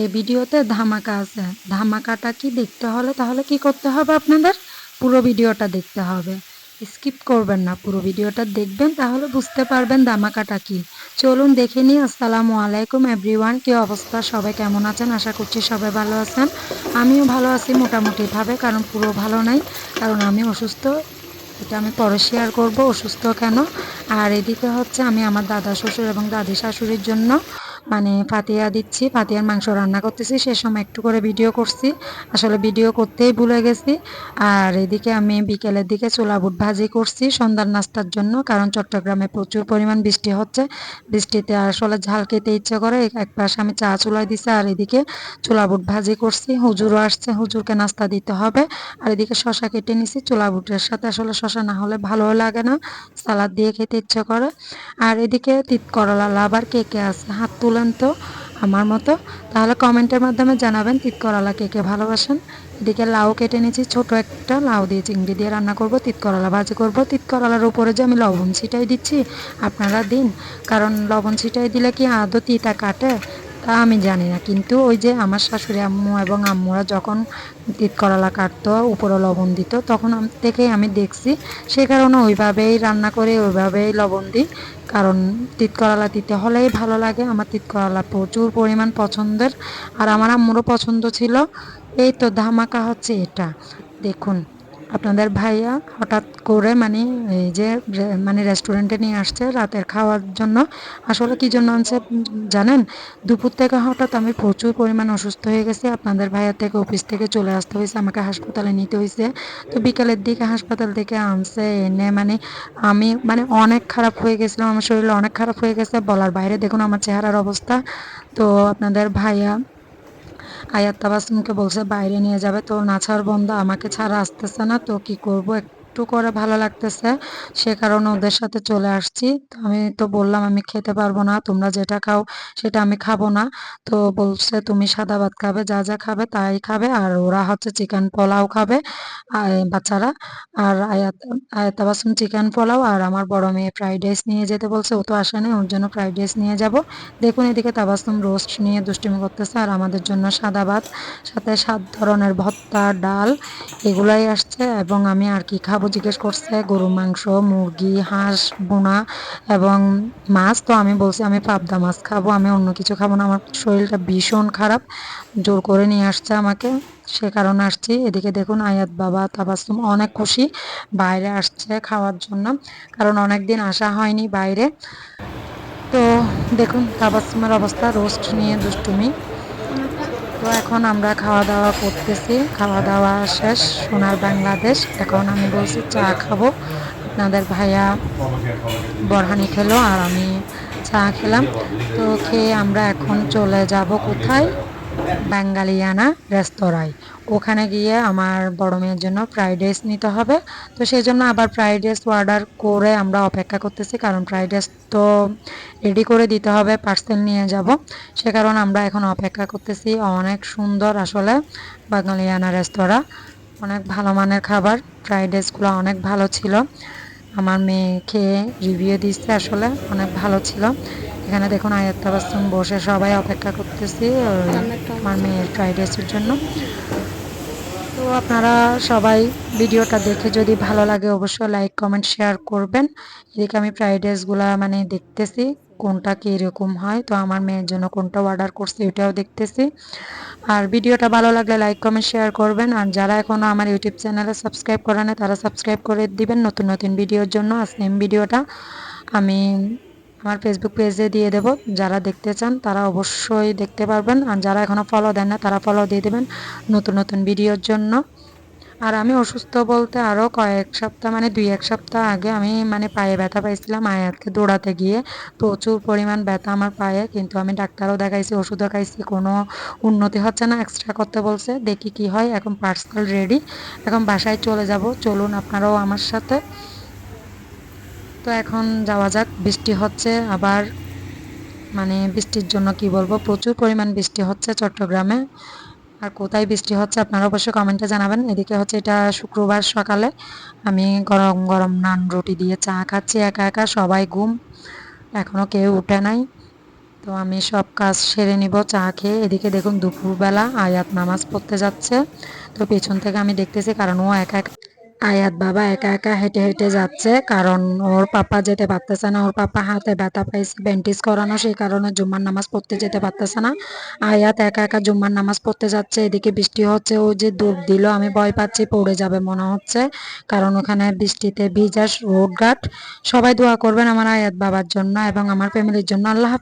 এই ভিডিওতে ধামাকা আছে। ধামাকাটা কি দেখতে হলে? তাহলে কি করতে হবে আপনাদের? পুরো ভিডিওটা দেখতে হবে। স্কিপ করবেন না, পুরো ভিডিওটা দেখবেন, তাহলে বুঝতে পারবেন ধামাকাটা কি। চলুন দেখে নিই। আসসালামু আলাইকুম এভরিওয়ান কি অবস্থা? সবাই কেমন আছেন? আশা করছি সবাই ভালো আছেন। আমিও ভালো আছি মোটামুটিভাবে, কারণ পুরো ভালো নাই, কারণ আমি অসুস্থ। এটা আমি পরে শেয়ার করব, অসুস্থ কেন? আর এদিকে হচ্ছে আমি আমার দাদা, শ্বশুর এবং দাদি শাশুড়ির জন্য মানে ফাতিয়া দিচ্ছি, ফাতিয়ার মাংস রান্না করতেছি, সে সময় একটু করে ভিডিও করছি। আসলে ভিডিও করতেই ভুলে গেছি। আর এদিকে আমি বিকেলের দিকে চোলা বুট ভাজি করছি সন্ধ্যার নাস্তার জন্য, কারণ চট্টগ্রামে প্রচুর পরিমাণ বৃষ্টি হচ্ছে। বৃষ্টিতে আসলে ঝাল খেতে ইচ্ছে করে, এক পাশে আমি চা চুলাই দিছি, আর এদিকে চোলা বুট ভাজি করছি। হুজুরও আসছে, হুজুরকে নাস্তা দিতে হবে। আর এদিকে শশা কেটে নিছি চোলা বুটের সাথে আসলে শশা না হলে ভালো লাগে না, সালাদ দিয়ে খেতে ইচ্ছে করে। আর এদিকে তিত করলা লাভার কে কে আছে? হাত তুলেন তো আমার মতো, তাহলে কমেন্টের মাধ্যমে জানাবেন তিত করলা কে কে ভালোবাসেন। এদিকে লাউ কেটে নিয়েছি, ছোট একটা লাউ দিয়ে চিংড়ি দিয়ে রান্না করব তিত করলা ভাজি করব। তিত করালার উপরে যে আমি লবণ ছিটাই দিচ্ছি, আপনারা দিন। কারণ লবণ ছিটাই দিলে কি আদৌ তিতা কাটে? তা আমি জানি না, কিন্তু ওই যে আমার শাশুড়ি আম্মু এবং আম্মুরা যখন তিত করলা কাটতো উপরে লবণ দিত, তখন থেকেই আমি দেখছি সে কারণে ওইভাবেই রান্না করে ওইভাবেই লবণ দিই। কারণ তিত করলা দিতে হলেই ভালো লাগে, আমার তিত করলা প্রচুর পরিমাণ পছন্দের, আর আমার আম্মুরও পছন্দ ছিল। এই তো ধামাকা হচ্ছে এটা। দেখুন আপনাদের ভাইয়া হঠাৎ করে মানে এই যে মানে রেস্টুরেন্টে নিয়ে আসছে রাতের খাওয়ার জন্য। আসলে কি জন্য আনছে জানেন? দুপুর থেকে হঠাৎ আমি প্রচুর পরিমাণ অসুস্থ হয়ে গেছি। আপনাদের ভাইয়া থেকে অফিস থেকে চলে আসতে হয়েছে, আমাকে হাসপাতালে নিতে হয়েছে। তো বিকালের দিকে হাসপাতাল থেকে আনছে, এনে মানে আমি মানে অনেক খারাপ হয়ে গেছিলাম, আমার শরীরে অনেক খারাপ হয়ে গেছে। বলার বাইরে দেখুন আমার চেহারার অবস্থা। তো আপনাদের ভাইয়া আয়াত তাবাসমকে বলছে, বাইরে নিয়ে যাবে তো নাছার বন্ধ, আমাকে ছাড়া আসতেছে না, তো কি করব? একটু করে ভালো লাগতেছে, সে কারণে ওদের সাথে চলে আসছি। তো আমি তো বললাম, আমি খেতে পারব না, তোমরা যেটা খাও সেটা আমি খাব না। তো বলছে, তুমি সাদা ভাত খাবে, যা যা খাবে তাই খাবে, আর ওরা হচ্ছে চিকেন পোলাও খাবে বাচ্চারা। আর আয়াত আয়াত তাবাসুম চিকেন পোলাও, আর আমার বড় মেয়ে ফ্রাইড রাইস নিয়ে যেতে বলছে, ও তো আসেনি ওর জন্য ফ্রাইড রাইস নিয়ে যাব। দেখুন এদিকে তাবাসুম রোস্ট নিয়ে দুষ্টিমি করতেছে, আর আমাদের জন্য সাদা ভাত, সাথে সাত ধরনের ভর্তা, ডাল, এগুলাই আসছে, এবং আমি আর কি খাব? জিজ্ঞেস করছে গরু মাংস, মুরগি, হাঁস, বোনা এবং মাছ। তো আমি বলছি, আমি পাবদা মাছ খাব, আমি অন্য কিছু খাব না। আমার শরীরটা ভীষণ খারাপ, জোর করে নিয়ে আসছে আমাকে। সে কারণে আসছি। এদিকে দেখুন, আয়াত বাবা তাবাসুম অনেক খুশি, বাইরে আসছে খাওয়ার জন্য। কারণ অনেক দিন আসা হয়নি বাইরে। তো দেখুন তাবাসুমের অবস্থা, রোস্ট নিয়ে দুষ্টুমি। তো এখন আমরা খাওয়া দাওয়া করতেছি। খাওয়া দাওয়া শেষ, সোনার বাংলাদেশ। এখন আমি বলছি চা খাব। আপনাদের ভাইয়া বরহানি খেলো আর আমি চা খেলাম। তো খেয়ে আমরা এখন চলে যাব কোথায়? বাঙ্গালিয়ানা রেস্তোরাঁয়। ওখানে গিয়ে আমার বড় মেয়ের জন্য ফ্রাইড রাইস নিতে হবে। তো সেই জন্য আবার ফ্রাইড রাইস অর্ডার করে আমরা অপেক্ষা করতেছি, কারণ ফ্রাইড রাইস তো রেডি করে দিতে হবে পার্সেল নিয়ে যাব। সে কারণে আমরা এখন অপেক্ষা করতেছি, অনেক সুন্দর আসলে বাঙালিয়ানা রেস্তোরাঁ। অনেক ভালো মানের খাবার, ফ্রাইড রাইসগুলো অনেক ভালো ছিল। আমার মেয়ে খেয়ে রিভিউ দিচ্ছে আসলে, অনেক ভালো ছিল। এখানে দেখুন আয়াত তাবাসুম বসে সবাই অপেক্ষা করতেছি আমার মেয়ের ফ্রাইড রাইসের জন্য। তো আপনারা সবাই ভিডিওটা দেখে যদি ভালো লাগে অবশ্যই লাইক কমেন্ট শেয়ার করবেন। এদিকে আমি ফ্রাইড রাইসগুলো মানে দেখতেছি, কোনটা কীরকম হয়, তো আমার মেয়ের জন্য কোনটা অর্ডার করছি ওটাও দেখতেছি। আর ভিডিওটা ভালো লাগলে লাইক কমেন্ট শেয়ার করবেন। আর যারা এখনও আমার ইউটিউব চ্যানেলে সাবস্ক্রাইব করে না, তারা সাবস্ক্রাইব করে দিবেন। নতুন নতুন ভিডিওর জন্য আর সেম ভিডিওটা আমি আমার ফেসবুক পেজে দিয়ে দেব। যারা দেখতে চান, তারা অবশ্যই দেখতে পারবেন। আর যারা এখনও ফলো দেন না, তারা ফলো দিয়ে দেবেন নতুন নতুন ভিডিওর জন্য। আর আমি অসুস্থ বলতে আরও কয়েক সপ্তাহ মানে দুই, এক সপ্তাহ আগে আমি মানে পায়ে ব্যথা পাইছিলাম। আয়াতকে দৌড়াতে গিয়ে প্রচুর পরিমাণ ব্যথা আমার পায়ে, কিন্তু আমি ডাক্তারও দেখাইছি, ওষুধও খাইছি, কোনো উন্নতি হচ্ছে না। এক্সট্রা করতে বলছে, দেখি কি হয়, এখন পার্সেল রেডি এখন বাসায় চলে যাব। চলুন আপনারাও আমার সাথে। তো এখন যাওয়া যাক, বৃষ্টি হচ্ছে, আবার মানে বৃষ্টির জন্য কি বলব, প্রচুর পরিমাণ বৃষ্টি হচ্ছে চট্টগ্রামে। আর কোথায় বৃষ্টি হচ্ছে আপনারা অবশ্যই কমেন্টে জানাবেন। এদিকে হচ্ছে এটা শুক্রবার সকালে, আমি গরম গরম নান রুটি দিয়ে চা খাচ্ছি, একা একা, সবাই ঘুম। এখনও কেউ উঠে নাই। তো আমি সব কাজ সেরে নিব, চা খেয়ে। এদিকে দেখুন দুপুরবেলা আয়াত নামাজ পড়তে যাচ্ছে। তো পেছন থেকে আমি দেখতেছি কারণ ও একা একা আয়াত বাবা একা একা হেঁটে হেঁটে যাচ্ছে, কারণ ওর পাপা যেতে পারতেছে না। ওর পাপা হাতে ব্যথা পাইছে ব্যান্ডেজ করানো সেই কারণে জুম্মার নামাজ পড়তে যেতে পারতেছে না। আয়াত একা একা জুম্মার নামাজ পড়তে যাচ্ছে, এদিকে বৃষ্টি হচ্ছে, ও যে ডুব দিল, আমি ভয় পাচ্ছি, পড়ে যাবে মনে হচ্ছে, কারণ ওখানে বৃষ্টিতে ভিজা রোড ঘাট। সবাই দোয়া করবেন আমার আয়াত বাবার জন্য এবং আমার ফ্যামিলির জন্য। আল্লাহ হাফেজ।